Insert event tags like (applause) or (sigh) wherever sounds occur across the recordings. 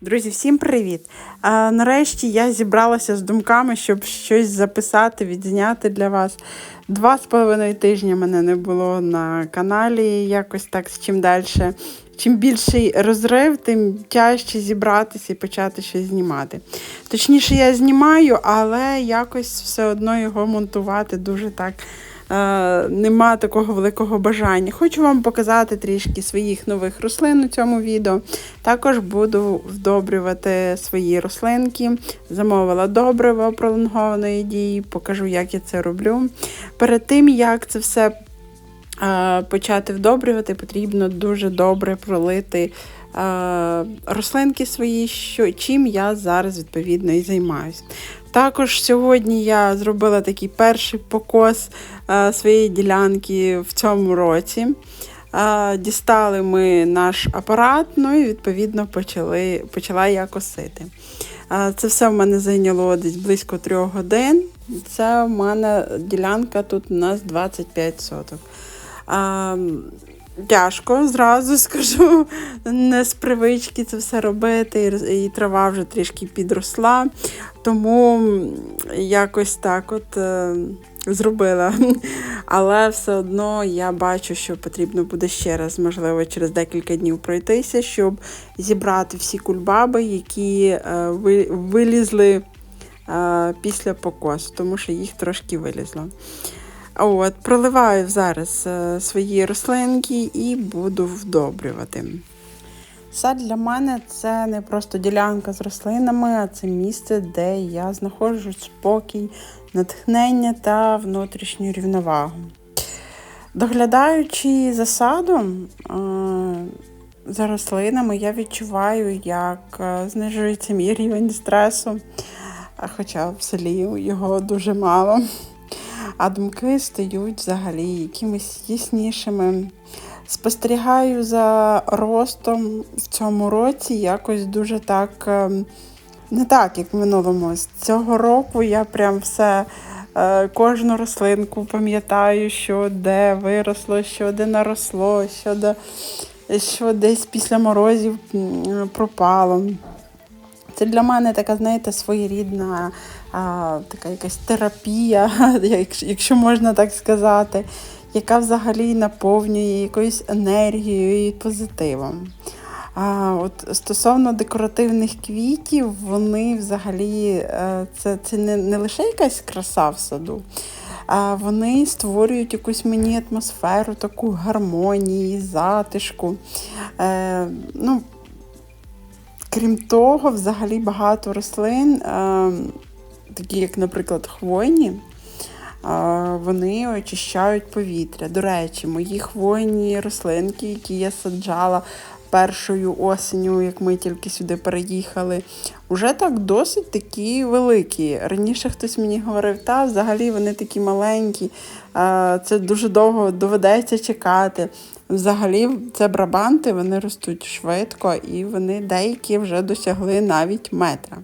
Друзі, всім привіт! А, нарешті я зібралася з думками, щоб щось записати, відзняти для вас. Два з половиною тижні мене не було на каналі. Якось так з чим далі. Чим більший розрив, тим тяжче зібратися і почати щось знімати. Точніше, я знімаю, але якось все одно його монтувати дуже так. Е, нема такого великого бажання. Хочу вам показати трішки своїх нових рослин у цьому відео. Також буду вдобрювати свої рослинки. Замовила добриво пролонгованої дії, покажу, як я це роблю. Перед тим, як це все е, почати вдобрювати, потрібно дуже добре пролити. е, Рослинки свої, що, чим я зараз відповідно і займаюся. Також сьогодні я зробила такий перший покос е, своєї ділянки в цьому році. Е, дістали ми наш апарат, ну і відповідно почали, почала я косити. Е, це все в мене зайняло десь близько трьох годин. Це в мене ділянка тут у нас 25 соток. Тяжко, зразу скажу, (laughs) не з привички це все робити, і трава вже трішки підросла, тому якось так от е, зробила. (laughs) Але все одно я бачу, що потрібно буде ще раз, можливо, через декілька днів пройтися, щоб зібрати всі кульбаби, які е, вилізли е, після покосу, тому що їх трошки вилізло. От, Проливаю зараз е, свої рослинки і буду вдобрювати. Сад для мене це не просто ділянка з рослинами, а це місце, де я знаходжу спокій, натхнення та внутрішню рівновагу. Доглядаючи за садом, е, за рослинами, я відчуваю, як е, знижується мій рівень стресу, хоча в селі його дуже мало а думки стають взагалі якимись яснішими. Спостерігаю за ростом в цьому році якось дуже так, ем, не так, як в минулому. З цього року я прям все, е, кожну рослинку пам'ятаю, що де виросло, що де наросло, що де, що десь після морозів пропало. Це для мене така, знаєте, своєрідна а, така якась терапія, (laughs) якщо можна так сказати, яка взагалі наповнює якоюсь енергією і позитивом. А, от Стосовно декоративних квітів, вони взагалі е, це це не, не лише якась краса в саду, а вони створюють якусь мені атмосферу, таку гармонії, затишку. Е, ну, Крім того, взагалі багато рослин, е, такі як, наприклад, хвойні, вони очищають повітря. До речі, мої хвойні рослинки, які я саджала першою осеню, як ми тільки сюди переїхали, вже так досить такі великі. Раніше хтось мені говорив, та взагалі вони такі маленькі, це дуже довго доведеться чекати. Взагалі, це брабанти, вони ростуть швидко і вони деякі вже досягли навіть метра.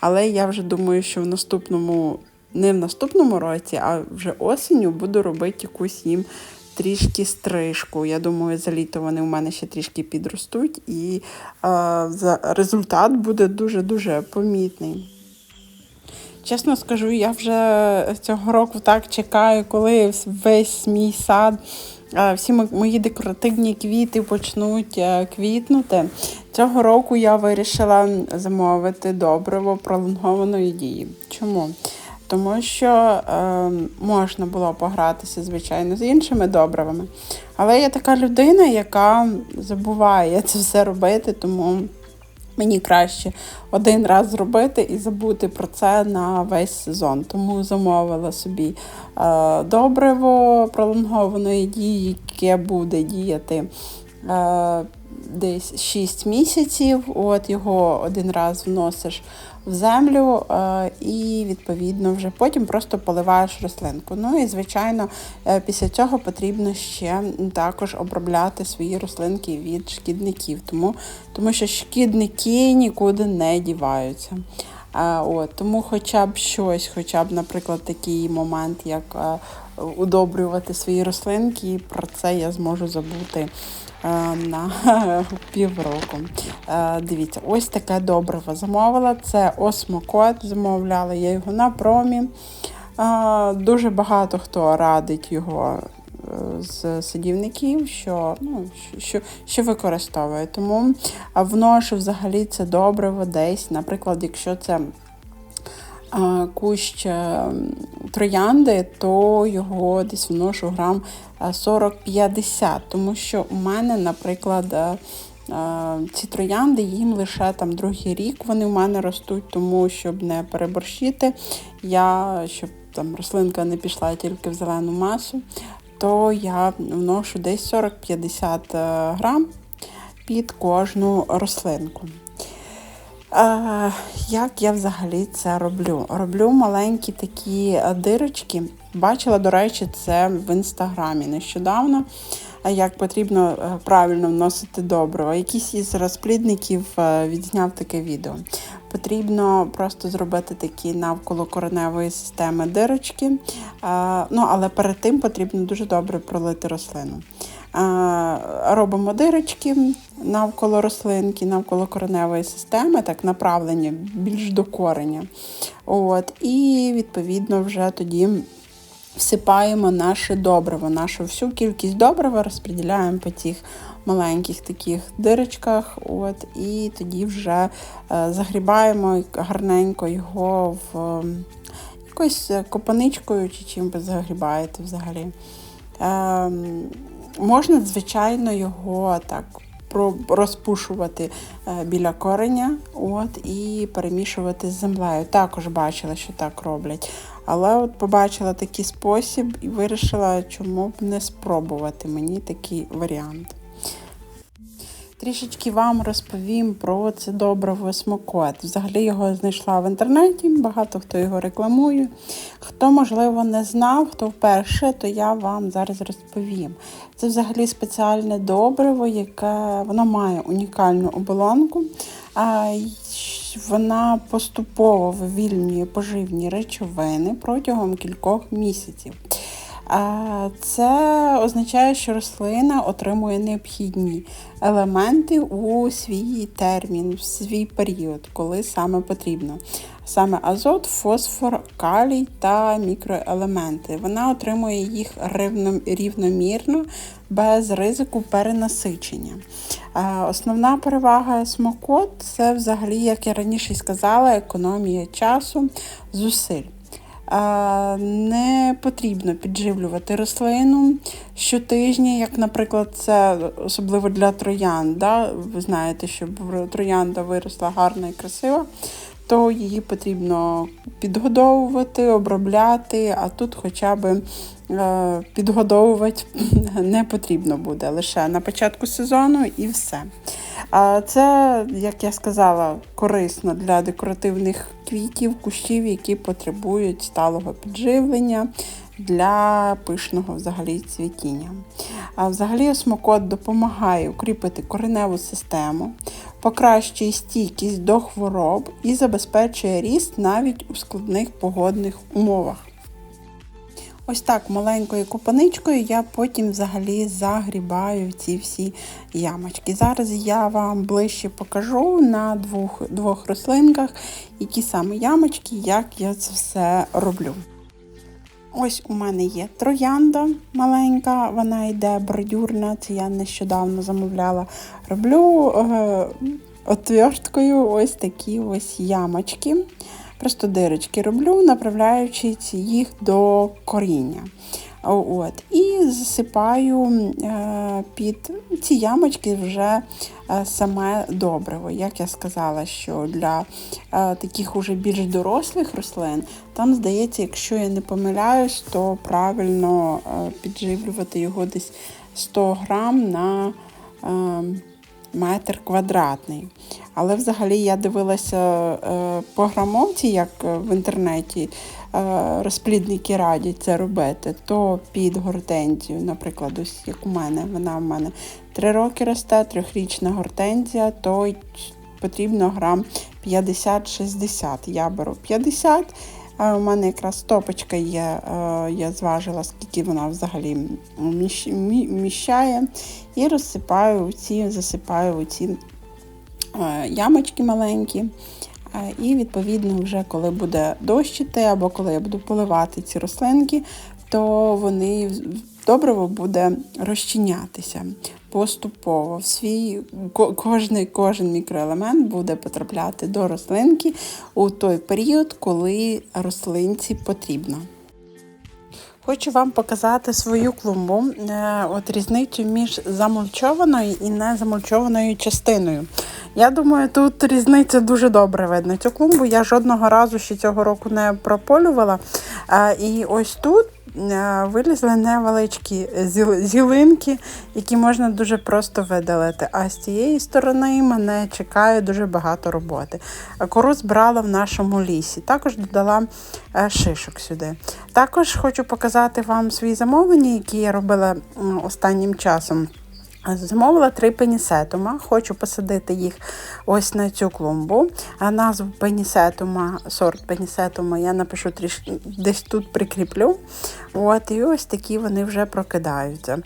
Але я вже думаю, що в наступному, не в наступному році, а вже осінню буду робити якусь їм трішки стрижку. Я думаю, за літо вони у мене ще трішки підростуть, і е, результат буде дуже-дуже помітний. Чесно скажу, я вже цього року так чекаю, коли весь мій сад, всі мої декоративні квіти почнуть е, квітнути. Цього року я вирішила замовити добриво пролонгованої дії. Чому? Тому що е, можна було погратися, звичайно, з іншими добривами. Але я така людина, яка забуває це все робити, тому мені краще один раз зробити і забути про це на весь сезон. Тому замовила собі е, добриво пролонгованої дії, яке буде діяти. Е, Десь 6 місяців, от його один раз вносиш в землю е, і, відповідно, вже потім просто поливаєш рослинку. Ну і, звичайно, е, після цього потрібно ще також обробляти свої рослинки від шкідників, тому, тому що шкідники нікуди не діваються. А, от, Тому хоча б щось, хоча б, наприклад, такий момент, як а, удобрювати свої рослинки, про це я зможу забути на (laughs) півроку. Е, Дивіться, ось таке добриво замовила. Це осмокот. Замовляла я його на промі. Е, Дуже багато хто радить його е, з садівників, що ну, що, що використовує. Тому вношу взагалі це добриво десь, наприклад, якщо це кущ е, троянди, то його десь вношу грам е, 40-50, тому що у мене, наприклад, е, е, ці троянди їм лише там другий рік вони в мене ростуть, тому щоб не переборщити, я щоб там рослинка не пішла тільки в зелену масу, то я вношу десь 40-50 е, грам під кожну рослинку. Як я взагалі це роблю? Роблю маленькі такі е, дирочки. Бачила, до речі, це в інстаграмі нещодавно, е, як потрібно е, правильно вносити добриво. Якийсь із розплідників відзняв таке відео. Потрібно просто зробити такі навколо кореневої системи дирочки. Ну, але перед тим потрібно дуже добре пролити рослину. Робимо дирочки навколо рослинки, навколо кореневої системи, так направлені більш до кореня. От, і відповідно вже тоді всипаємо наше добриво, нашу всю кількість добрива розподіляємо по тих маленьких таких дирочках. От, і тоді вже е, загрібаємо гарненько його в е, якоюсь копаничкою чи чим ви загрібаєте взагалі. Можна, звичайно, його так розпушувати е, біля кореня от, і перемішувати з землею. Також бачила, що так роблять. Але от побачила такий спосіб і вирішила, чому б не спробувати мені такий варіант. Трішечки вам розповім про це добриво смокот. Взагалі його знайшла в інтернеті, багато хто його рекламує. Хто, можливо, не знав, хто вперше, то я вам зараз розповім. Це взагалі спеціальне добриво, яке воно має унікальну оболонку. А вона поступово вивільнює поживні речовини протягом кількох місяців. Це означає, що рослина отримує необхідні елементи у свій термін, в свій період, коли саме потрібно. Саме азот, фосфор, калій та мікроелементи. Вона отримує їх рівномірно, без ризику перенасичення. Основна перевага смокот це взагалі, як я раніше сказала, економія часу, зусиль. Не потрібно підживлювати рослину щотижня, як, наприклад, це особливо для троянд. Да? Ви знаєте, щоб троянда виросла гарна і красива, то її потрібно підгодовувати, обробляти, а тут хоча б е, підгодовувати (laughs) не потрібно буде лише на початку сезону і все. Це, як я сказала, корисно для декоративних квітів, кущів, які потребують сталого підживлення для пишного взагалі цвітіння. А взагалі осмокот допомагає укріпити кореневу систему, покращує стійкість до хвороб і забезпечує ріст навіть у складних погодних умовах. Ось так маленькою копаничкою я потім взагалі загрібаю ці всі ямочки. Зараз я вам ближче покажу на двох двох рослинках, які саме ямочки, як я це все роблю. Ось у мене є троянда маленька, вона йде бордюрна, це я нещодавно замовляла. Роблю е, отверткою ось такі ось ямочки. Просто дирочки роблю, направляючи їх до коріння. От. І засипаю е, під ці ямочки вже е, саме добриво. Як я сказала, що для е, таких уже більш дорослих рослин, там, здається, якщо я не помиляюсь, то правильно підживлювати його десь 100 грам на е, метр квадратний. Але взагалі я дивилася е, по грамовці, як в інтернеті е, розплідники радять це робити, то під гортензію, наприклад, ось як у мене, вона в мене 3 роки росте, трьохрічна гортензія, то потрібно грам 50-60. Я беру 50, А у мене якраз топочка є, е, я зважила, скільки вона взагалі вміщає. І розсипаю ці, засипаю ці е, ямочки маленькі. Е, І відповідно, вже коли буде дощити, або коли я буду поливати ці рослинки, то вони добриво буде розчинятися поступово. В свій ко- кожний, кожен мікроелемент буде потрапляти до рослинки у той період, коли рослинці потрібно. Хочу вам показати свою клумбу, е, от різницю між замульчованою і незамульчованою частиною. Я думаю, тут різниця дуже добре видно. Цю клумбу я жодного разу ще цього року не прополювала. І ось тут е, вилізли невеличкі зілинки, які можна дуже просто видалити. А з цієї сторони мене чекає дуже багато роботи. Кору збирала в нашому лісі. Також додала е, шишок сюди. Також хочу показати вам свої замовлення, які я робила останнім часом. Замовила три пенісетума. Хочу посадити їх ось на цю клумбу. А назву пенісетума, сорт пенісетума я напишу трішки десь тут прикріплю. От, і ось такі вони вже прокидаються.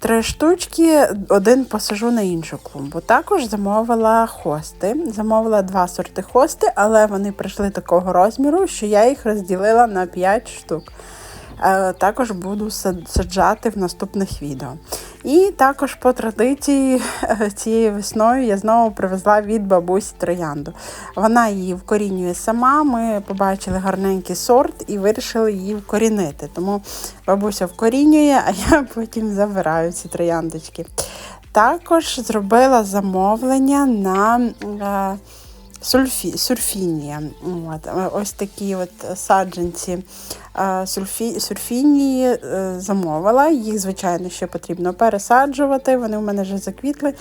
Три штучки, один посажу на іншу клумбу. Також замовила хости. Замовила два сорти хости, але вони прийшли такого розміру, що я їх розділила на 5 штук. Е, Також буду саджати в наступних відео. І також по традиції е, цією весною я знову привезла від бабусі троянду. Вона її вкорінює сама. Ми побачили гарненький сорт і вирішили її вкорінити. Тому бабуся вкорінює, а я (laughs) потім забираю ці трояндочки. Також зробила замовлення на е, сульфі, сульфінія. От, ось такі от саджанці сульфі, сульфінії е, замовила. Їх, звичайно, ще потрібно пересаджувати. Вони у мене вже заквітли.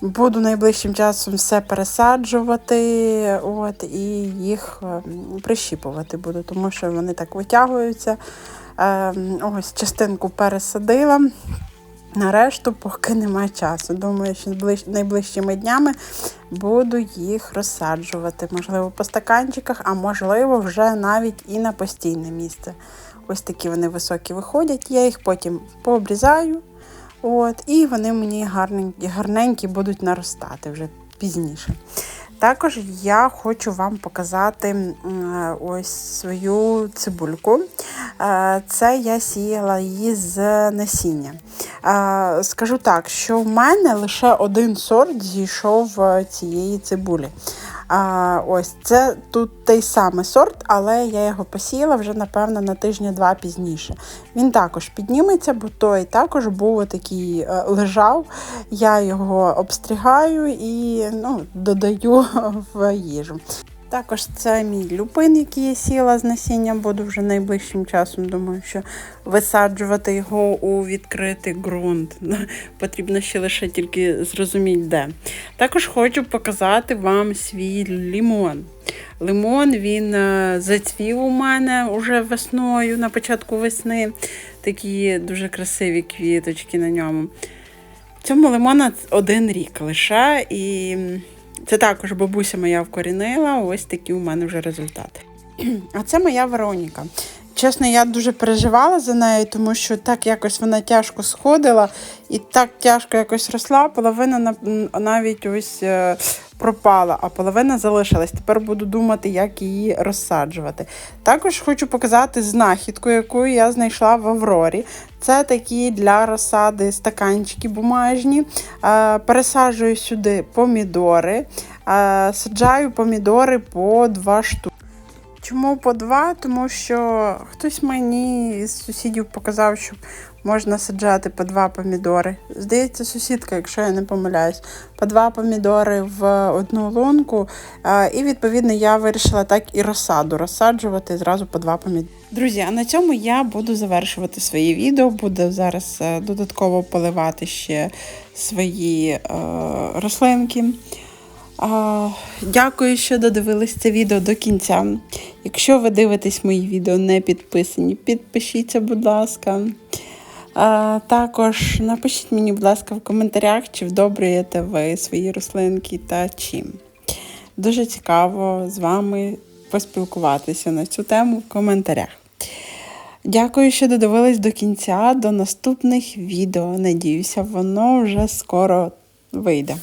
Буду найближчим часом все пересаджувати от, і їх е, прищіпувати буду, тому що вони так витягуються. Е, Ось частинку пересадила. Нарешту, поки немає часу. Думаю, що ближ- найближчими днями буду їх розсаджувати. Можливо, по стаканчиках, а можливо, вже навіть і на постійне місце. Ось такі вони високі виходять. Я їх потім пообрізаю. От, і вони мені гарненькі, гарненькі будуть наростати вже пізніше. Також я хочу вам показати е, ось свою цибульку. Е, Це я сіяла її з насіння. Скажу так, що в мене лише один сорт зійшов цієї цибулі. А, ось це тут той самий сорт, але я його посіяла вже, напевно, на тижня-два пізніше. Він також підніметься, бо той також був такий е, лежав. Я його обстригаю і ну, додаю (laughs) в їжу. Також це мій люпин, який я сіла з насінням, буду вже найближчим часом. Думаю, що висаджувати його у відкритий ґрунт. (laughs) Потрібно ще лише тільки зрозуміти, де. Також хочу показати вам свій лімон. Лимон він е, зацвів у мене уже весною, на початку весни. Такі дуже красиві квіточки на ньому. Цьому лимона один рік лише. І це також бабуся моя вкорінила. Ось такі у мене вже результати. (clears throat) А це моя Вероніка. Чесно, я дуже переживала за нею, тому що так якось вона тяжко сходила і так тяжко якось росла. Половина навіть ось е, пропала, а половина залишилась. Тепер буду думати, як її розсаджувати. Також хочу показати знахідку, яку я знайшла в Аврорі. Це такі для розсади стаканчики бумажні. Е, Пересаджую сюди помідори, е, саджаю помідори по два штуки. Чому по два? Тому що хтось мені з сусідів показав, що можна саджати по два помідори. Здається, сусідка, якщо я не помиляюсь, по два помідори в одну лунку. І відповідно я вирішила так і розсаду розсаджувати зразу по два помідори. Друзі, а на цьому я буду завершувати своє відео. Буду зараз е, додатково поливати ще свої е, рослинки. Дякую, що додивились це відео до кінця. Якщо ви дивитесь мої відео не підписані, підпишіться, будь ласка. Також напишіть мені, будь ласка, в коментарях, чи вдобрюєте ви свої рослинки та чим. Дуже цікаво з вами поспілкуватися на цю тему в коментарях. Дякую, що додивились до кінця, до наступних відео. Надіюся, воно вже скоро вийде.